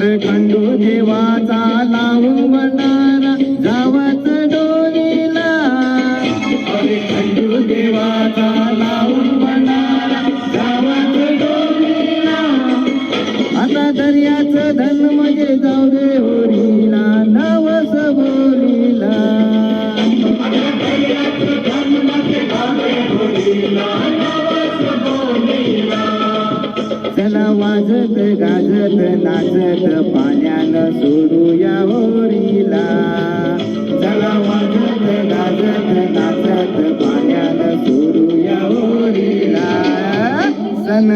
देवाचा लावून भंडारा जावत डोलीला. अरे खंडू देवाचा लावून भंडारा जावत डोलीला. आता दर्याचं धन म्हणजे जाऊ दे होरीला नवस बोलीला. दर्याचं धन म्हणजे जाऊ दे होरीला. वाजत गाजत नाचत पाण्यानं सोडूया होरीला. चला वाजत गाजत नाचत पाण्यानं सोडूया होरीला. सन